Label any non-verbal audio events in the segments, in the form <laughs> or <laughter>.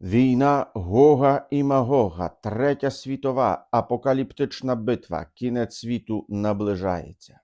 Війна Гога і Магога, Третя світова, апокаліптична битва, кінець світу наближається.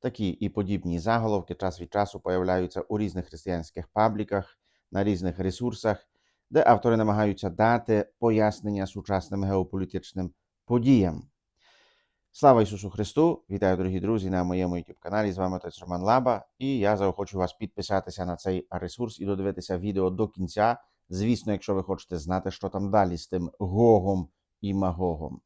Такі і подібні заголовки час від часу появляються у різних християнських пабліках, на різних ресурсах, де автори намагаються дати пояснення сучасним геополітичним подіям. Слава Ісусу Христу! Вітаю, дорогі друзі, на моєму youtube каналі. З вами отець Роман Лаба, і я заохочу вас підписатися на цей ресурс і додивитися відео до кінця. Звісно, якщо ви хочете знати, що там далі з тим Гогом і Магогом.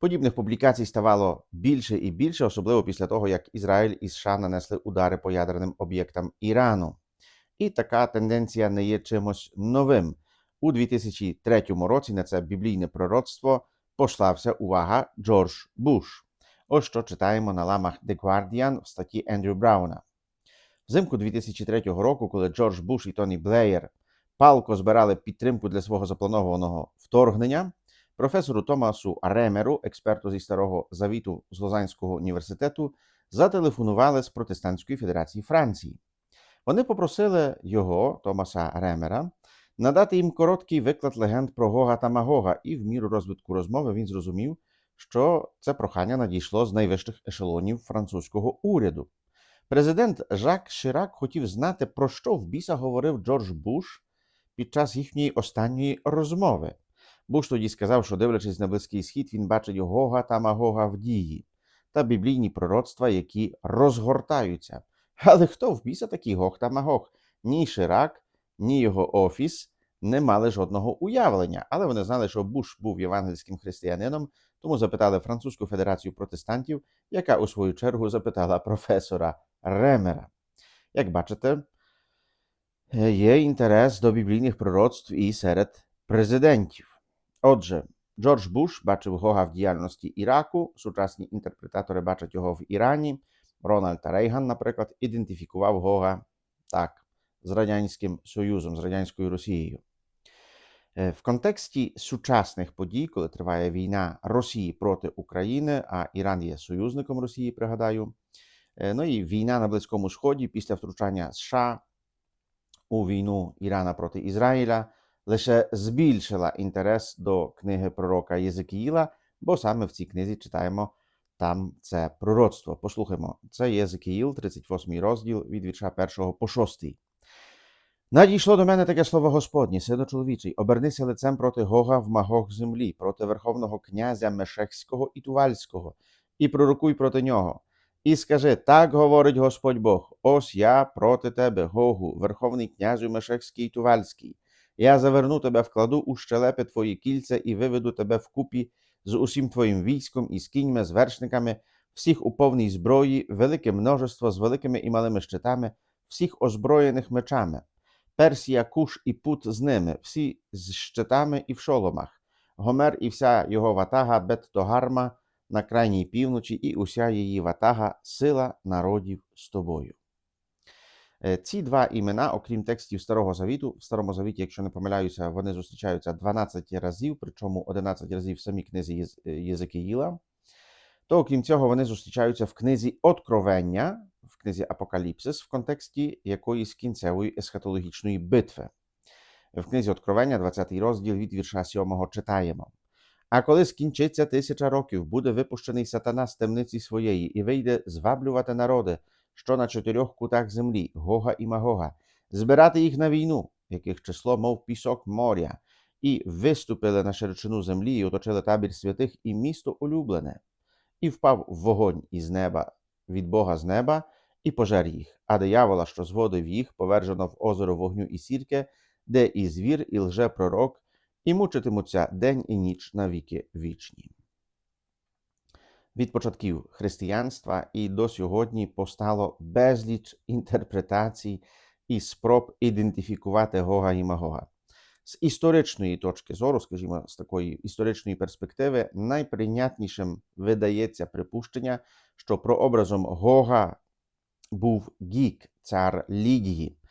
Подібних публікацій ставало більше і більше, особливо після того, як Ізраїль і США нанесли удари по ядерним об'єктам Ірану. І така тенденція не є чимось новим. У 2003 році на це біблійне пророцтво послався увага Джордж Буш. Ось що читаємо на ламах The Guardian в статті Ендрю Брауна. Взимку 2003 року, коли Джордж Буш і Тоні Блеєр палко збирали підтримку для свого запланованого вторгнення, професору Томасу Ремеру, експерту зі старого завіту з Лозанського університету, зателефонували з Протестантської Федерації Франції. Вони попросили його, Томаса Ремера, надати їм короткий виклад легенд про Гога та Магога, і в міру розвитку розмови він зрозумів, що це прохання надійшло з найвищих ешелонів французького уряду. Президент Жак Ширак хотів знати, про що в біса говорив Джордж Буш під час їхньої останньої розмови. Буш тоді сказав, що, дивлячись на Близький Схід, він бачить Гога та Магога в дії та біблійні пророцтва, які розгортаються. Але хто в біса такий Гог та Магог? Ні Ширак, ні його офіс не мали жодного уявлення, але вони знали, що Буш був євангельським християнином, тому запитали Французьку Федерацію протестантів, яка у свою чергу запитала професора Ремера. Як бачите, є інтерес до біблійних пророцтв і серед президентів. Отже, Джордж Буш бачив Гога в діяльності Іраку, сучасні інтерпретатори бачать його в Ірані. Рональд Рейган, наприклад, ідентифікував Гога так, з Радянським Союзом, з Радянською Росією. Е, В контексті сучасних подій, коли триває війна Росії проти України, а Іран є союзником Росії, пригадаю. е, Ну і війна на Близькому Сході після втручання США у війну Ірана проти Ізраїля лише збільшила інтерес до книги пророка Єзекіїла, бо саме в цій книзі читаємо там це пророцтво. Послухаймо, це Єзекіїл, 38 розділ від вірша 1 по 6. Надійшло до мене таке слово Господнє, сину чоловічий, обернися лицем проти Гога в магог землі, проти верховного князя Мешехського і Тувальського, і пророкуй проти нього. І скажи: так говорить Господь Бог: ось я проти тебе, Гогу, верховний князю Мешехський і Тувальський. Я заверну тебе, вкладу у щелепи твої кільця і виведу тебе вкупі з усім твоїм військом і з кіньми, з вершниками, всіх у повній зброї, велике множество з великими і малими щитами, всіх озброєних мечами. Персія, Куш і Пут з ними, всі з щитами і в шоломах, Гомер і вся його ватага, Бет-Тогарма на крайній півночі, і уся її ватага, сила народів з тобою. Е, Ці два імена, окрім текстів Старого Завіту, в Старому Завіті, якщо не помиляюся, вони зустрічаються 12 разів, причому 11 разів в самій книзі Єз- е. То, окрім цього, вони зустрічаються в книзі Откровення, в книзі Апокаліпсис, в контексті якоїсь кінцевої есхатологічної битви. В книзі Откровення, 20 розділ від вірша 7 читаємо. А коли скінчиться тисяча років, буде випущений сатана з темниці своєї і вийде зваблювати народи, що на чотирьох кутах землі, Гога і Магога, збирати їх на війну, яких число, мов пісок моря, і виступили на широчину землі, і оточили табір святих і місто улюблене, і впав вогонь із неба від Бога з неба, і пожер їх, а диявола, що зводив їх, повержено в озеро вогню і сірки, де і звір, і лже-пророк, і мучитимуться день і ніч на віки вічні. Від початків християнства і до сьогодні постало безліч інтерпретацій і спроб ідентифікувати Гога і Магога. З історичної точки зору, скажімо, з такої історичної перспективи, найприйнятнішим видається припущення, що прообразом Гога був Гік, цар Лідії, ем,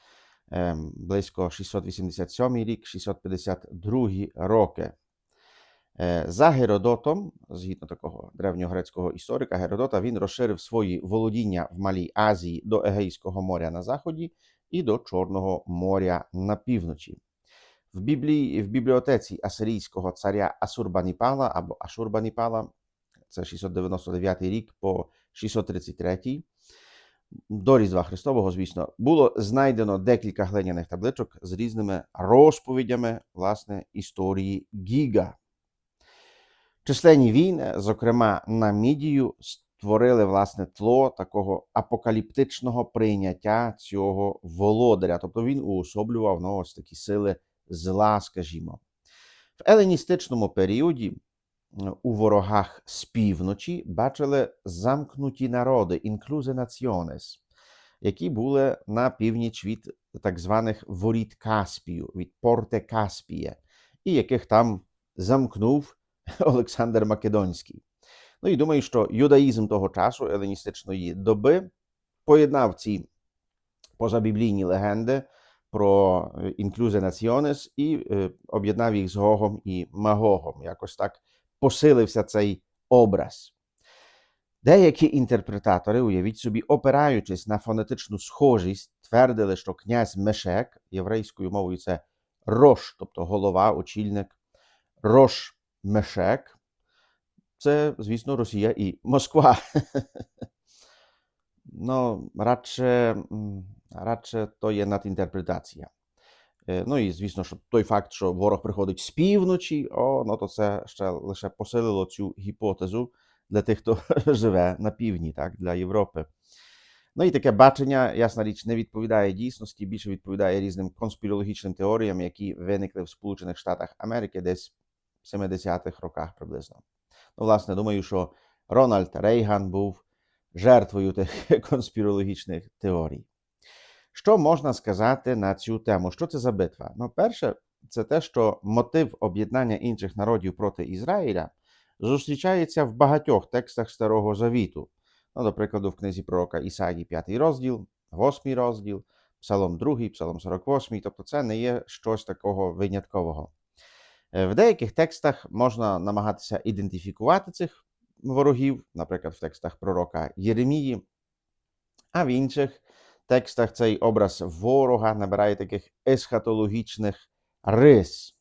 близько 687 рік, 652 роки. Е, За Геродотом, згідно такого древньогрецького історика Геродота, він розширив свої володіння в Малій Азії до Егейського моря на заході і до Чорного моря на півночі. В Біблії, в бібліотеці асирійського царя Асурбаніпала або Ашурбаніпала, це 699 рік по 633, до Різдва Христового, звісно, було знайдено декілька глиняних табличок з різними розповідями власне історії Гіга. Численні війни, зокрема на Мідію, створили власне тло такого апокаліптичного прийняття цього володаря. Тобто він уособлював ну, ось такі сили зла, скажімо. В еленістичному періоді у ворогах з півночі бачили замкнуті народи, інклюзе націонес, які були на північ від так званих воріт Каспію, від Порте Каспіє, і яких там замкнув <laughs> Олександр Македонський. Ну і думаю, що юдаїзм того часу, еленістичної доби, поєднав ці позабіблійні легенди про інклюзе націонес і е, об'єднав їх з Гогом і Магогом. Якось так посилився цей образ. Деякі інтерпретатори, уявіть собі, опираючись на фонетичну схожість, твердили, що князь Мешек, єврейською мовою це Рош, тобто голова, очільник, Рош Мешек, це, звісно, Росія і Москва. No, <laughs> радше, радше то є надінтерпретація. Е, Ну і звісно, що той факт, що ворог приходить з півночі, о, ну то це ще лише посилило цю гіпотезу для тих, хто <laughs> живе на півдні, так, для Європи. Ну і таке бачення, ясна річ, не відповідає дійсності, більше відповідає різним конспірологічним теоріям, які виникли в Сполучених Штатах Америки десь в 70-х роках приблизно. Ну, власне, думаю, що Рональд Рейган був жертвою тих <laughs> конспірологічних теорій. Що можна сказати на цю тему? Що це за битва? Ну, перше, це те, що мотив об'єднання інших народів проти Ізраїля зустрічається в багатьох текстах Старого Завіту. Ну, до прикладу, в книзі пророка Ісаї, 5 розділ, 8 розділ, Псалом 2, Псалом 48, тобто це не є щось такого виняткового. Е, В деяких текстах можна намагатися ідентифікувати цих ворогів, наприклад, в текстах пророка Єремії, а в інших текстах цей образ ворога набирає таких есхатологічних рис.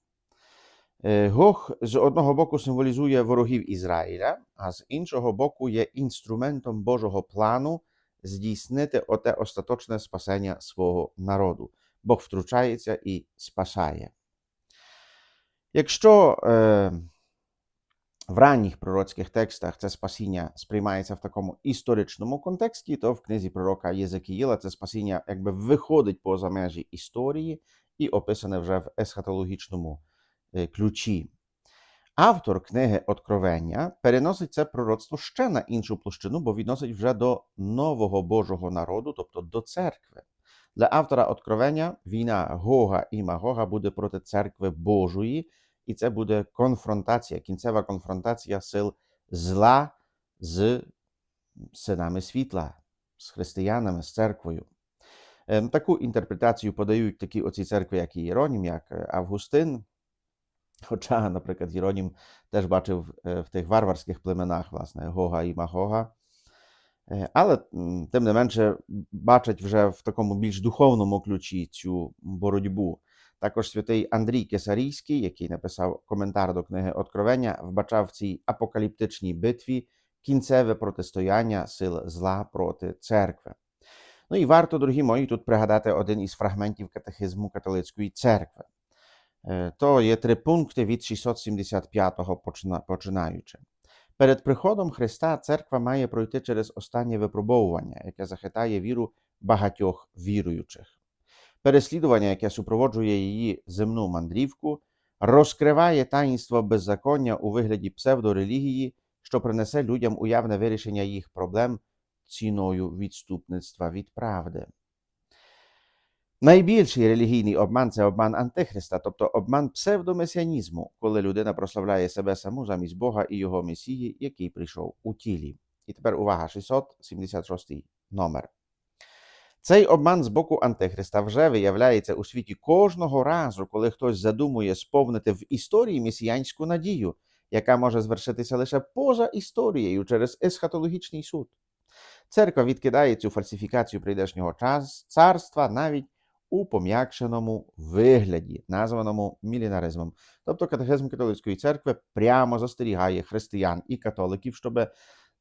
Е, Гог з одного боку символізує ворогів Ізраїля, а з іншого боку є інструментом Божого плану здійснити оте остаточне спасення свого народу. Бог втручається і спасає. Якщо е, в ранніх пророцьких текстах це спасіння сприймається в такому історичному контексті, то в книзі пророка Єзекіїла це спасіння якби виходить поза межі історії і описане вже в есхатологічному е, ключі. Автор книги Откровення переносить це пророцтво ще на іншу площину, бо відносить вже до нового Божого народу, тобто до церкви. Для автора Откровення війна Гога і Магога буде проти церкви Божої, і це буде конфронтація, кінцева конфронтація сил зла з синами світла, з християнами, з церквою. Е, Таку інтерпретацію подають такі оці церкви, як Єронім, як е, Августин. Хоча, наприклад, Єронім теж бачив е, в тих варварських племенах, власне, Гога і Магога. Е, Але тим не менше бачать вже в такому більш духовному ключі цю боротьбу. Також святий Андрій Кесарійський, який написав коментар до книги Откровення, вбачав в цій апокаліптичній битві кінцеве протистояння сил зла проти церкви. Ну і варто, дорогі мої, тут пригадати один із фрагментів катехизму католицької церкви. Е, То є три пункти від 675-го починаючи. Перед приходом Христа церква має пройти через останнє випробовування, яке захитає віру багатьох віруючих. Переслідування, яке супроводжує її земну мандрівку, розкриває таїнство беззаконня у вигляді псевдорелігії, що принесе людям уявне вирішення їх проблем ціною відступництва від правди. Найбільший релігійний обман це обман Антихриста, тобто обман псевдомесіанізму, коли людина прославляє себе саму замість Бога і його Месії, який прийшов у тілі. І тепер увага, 676 номер. Цей обман з боку Антихриста вже виявляється у світі кожного разу, коли хтось задумує сповнити в історії месіянську надію, яка може звершитися лише поза історією через есхатологічний суд. Церква відкидає цю фальсифікацію прийдешнього час, царства навіть у пом'якшеному вигляді, названому мілінаризмом. Тобто катехизм католицької церкви прямо застерігає християн і католиків, щоб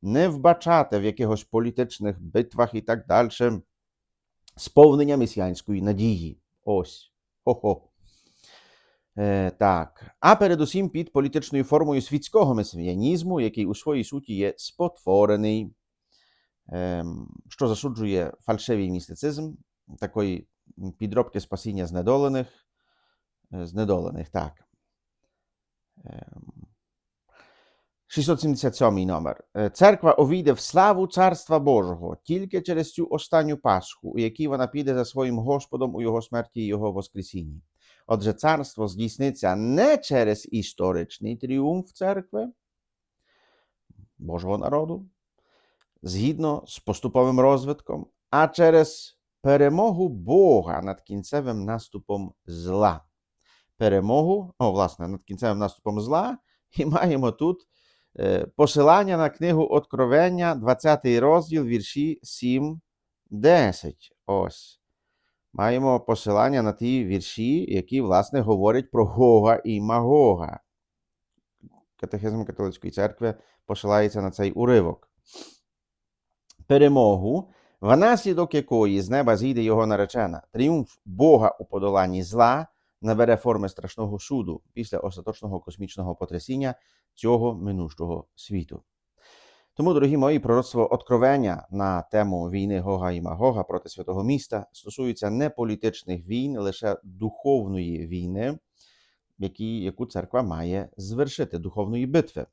не вбачати в якихось політичних битвах і так далі сповнення месіянської надії. Ось. Хо-хо. Е, так. А передусім під політичною формою світського месіянізму, який у своїй суті є спотворений, ем, що засуджує фальшивий містицизм, такої підробки спасіння знедолених, е, знедолених, так. Ем, 677 номер. Е, Церква увійде в славу Царства Божого тільки через цю останню Пасху, у якій вона піде за своїм Господом у його смерті і його Воскресінні. Отже, царство здійсниться не через історичний тріумф церкви, Божого народу, згідно з поступовим розвитком, а через перемогу Бога над кінцевим наступом зла. Перемогу, о, власне, над кінцевим наступом зла, і маємо тут посилання на книгу Откровення, 20 розділ, вірші 7, 10. Ось. Маємо посилання на ті вірші, які, власне, говорять про Гога і Магога. Катехизм католицької церкви посилається на цей уривок. Перемогу, внаслідок якої з неба зійде його наречена, тріумф Бога у подоланні зла набере форми страшного суду після остаточного космічного потрясіння цього минущого світу. Тому, дорогі мої, пророцтво откровення на тему війни Гога і Магога проти святого міста стосується не політичних війн, лише духовної війни, які, яку церква має звершити, духовної битви.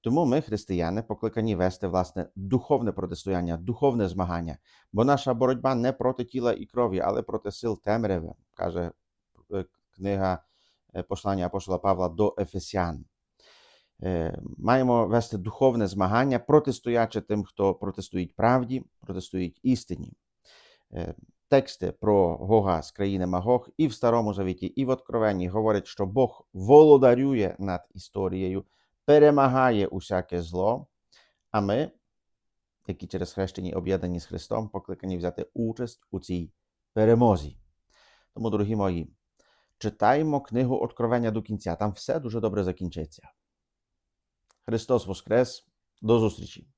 Тому ми, християни, покликані вести власне духовне протистояння, духовне змагання, бо наша боротьба не проти тіла і крові, але проти сил темряви, каже е, книга е, послання апостола Павла до Ефесян. Е, Маємо вести духовне змагання, протистоячи тим, хто протистоїть правді, протистоїть істині. Е, Тексти про Гога з країни Магог і в Старому Завіті, і в Откровенні говорять, що Бог володарює над історією, перемагає усяке зло, а ми, які через хрещені об'єднані з Христом, покликані взяти участь у цій перемозі. Тому, дорогі мої, читаємо книгу Откровення до кінця. Там все дуже добре закінчиться. Христос Воскрес! До зустрічі!